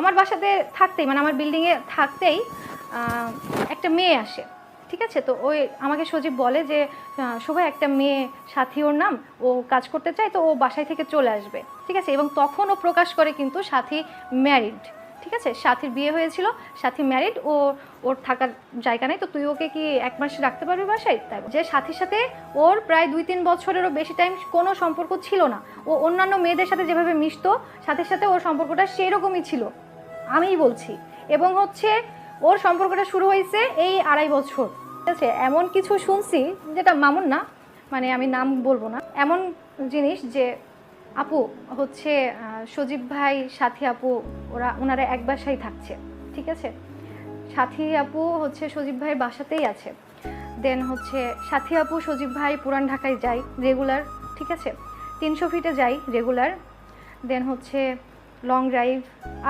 আমার বাসাতে থাকতেই মানে আমার বিল্ডিংয়ে থাকতেই একটা মেয়ে আসে, ঠিক আছে? তো ওই আমাকে সজীব বলে যে শোভা, একটা মেয়ে সাথী ওর নাম, ও কাজ করতে চায়, তো ও বাসায় থেকে চলে আসবে, ঠিক আছে? এবং তখন ও প্রকাশ করে কিন্তু সাথী ম্যারিড ঠিক আছে? সাথীর বিয়ে হয়েছিল, সাথী ম্যারিড ও, ওর থাকার জায়গা নেই, তো তুই ওকে কি এক মাস রাখতে পারবি বাসায়? তাই যে সাথীর সাথে ওর প্রায় দুই তিন বছরেরও বেশি টাইম কোনো সম্পর্ক ছিল না। ও অন্যান্য মেয়েদের সাথে যেভাবে মিশতো, সাথীর সাথে ওর সম্পর্কটা সেই রকমই ছিল। আমিই বলছি। এবং হচ্ছে ওর সম্পর্কটা শুরু হয়েছে এই আড়াই বছর। ঠিক আছে? এমন কিছু শুনছি যেটা মামুন না মানে আমি নাম বলব না। এমন জিনিস যে আপু, হচ্ছে সজীব ভাই, সাথী আপু, ওরা ওনারা এক বাসায় থাকছে। ঠিক আছে? সাথী আপু হচ্ছে সজীব ভাইয়ের বাসাতেই আছে। দেন হচ্ছে সাথী আপু, সজীব ভাই পুরান ঢাকায় যাই রেগুলার। ঠিক আছে? তিনশো ফিটে যাই রেগুলার। দেন হচ্ছে লং ড্রাইভ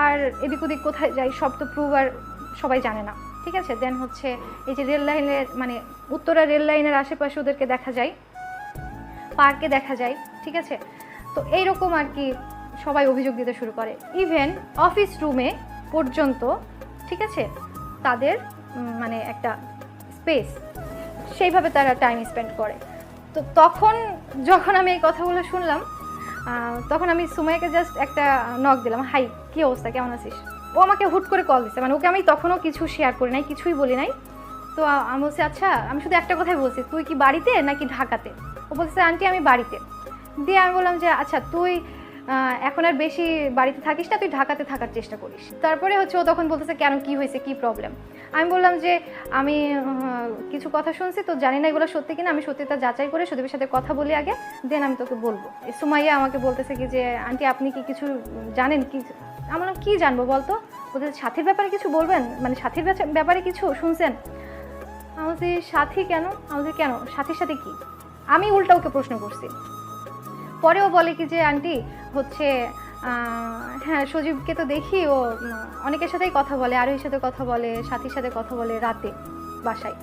আর এদিক ওদিক কোথায় যাই, সব তো প্রুভ আর সবাই জানে না। ঠিক আছে? দেন হচ্ছে এই যে রেল লাইনের মানে উত্তরা রেল লাইনের আশেপাশে ওদেরকে দেখা যায় পার্কে দেখা যায়, ঠিক আছে? তো এইরকম আর কি সবাই অভিযোগ দিতে শুরু করে। ইভেন অফিস রুমে পর্যন্ত, ঠিক আছে? তাদের মানে একটা স্পেস সেইভাবে তারা টাইম স্পেন্ড করে। তো তখন যখন আমি এই কথাগুলো শুনলাম তখন আমি সুমাইকে জাস্ট একটা নক দিলাম, হাই, কী অবস্থা? কেমন আছিস? ও আমাকে হুট করে কল দিচ্ছে মানে ওকে আমি তখনও কিছু শেয়ার করি নাই, কিছুই বলি নাই। তো আমি বলছি আচ্ছা আমি শুধু একটা কথাই বলছি, তুই কি বাড়িতে নাকি ঢাকাতে? ও বলছে, আন্টি, আমি বাড়িতে। দিয়ে আমি বললাম যে আচ্ছা তুই এখন আর বেশি বাড়িতে থাকিস না, তুই ঢাকাতে থাকার চেষ্টা করিস। তারপরে হচ্ছে ও তখন বলতেছে, কেন, কি হয়েছে? কি প্রবলেম আমি বললাম যে আমি কিছু কথা শুনছি, তো জানি না এগুলো সত্যি কিনা, আমি সত্যিটা যাচাই করে সুদীপের সাথে কথা বলি আগে দেন আমি তোকে বলব। সুমাইয়া আমাকে বলতেছে কি যে, আন্টি, আপনি কি কিছু জানেন? কি আমি বললাম, কি জানব বলতো? বলতে সাথীর ব্যাপারে কিছু বলবেন? মানে সাথীর ব্যাপারে কিছু শুনছেন? আমি বলছি, সাথী কেন? আমি কেন? সাথীর সাথে কি? আমি উল্টা ওকে প্রশ্ন করছি। পরেও বলে কি যে, আন্টি, হচ্ছে হ্যাঁ সজীবকে তো দেখি, ও অনেকের সাথেই কথা বলে, আরোহীর সাথে কথা বলে, সাথীর সাথে কথা বলে রাতে বাসায়।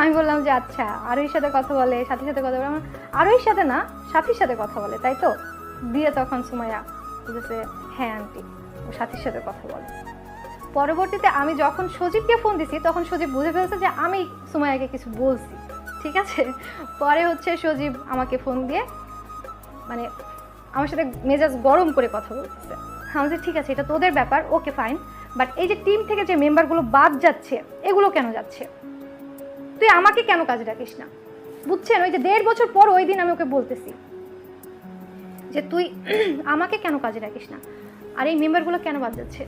আমি বললাম যে আচ্ছা আরোহীর সাথে কথা বলে, সাথীর সাথে কথা বলে, আমার আরোহীর সাথে না, সাথীর সাথে কথা বলে, তাই তো? দিয়ে তখন সুমাইয়া বলেছে হ্যাঁ আন্টি, ও সাথীর সাথে কথা বলে। পরবর্তীতে আমি যখন সজীবকে ফোন দিছি, তখন সজীব বুঝে ফেলছে যে, আমি সুমাইয়াকে কিছু বলছি, ঠিক আছে? পরে হচ্ছে সজীব আমাকে ফোন দিয়ে মানে আমার সাথে মেজাজ গরম করে কথা বলতেছে। আমি বলছি, ঠিক আছে এটা তোদের ব্যাপার ওকে ফাইন বাট এই যে টিম থেকে যে মেম্বারগুলো বাদ যাচ্ছে এগুলো কেন যাচ্ছে? তুই আমাকে কেন কাজে ডাকিস না? বুঝছেন? ওই যে দেড় বছর পর ওই দিন আমি ওকে বলতেছি যে তুই আমাকে কেন কাজে রাখিস না? আর এই মেম্বারগুলো কেন বাদ যাচ্ছে?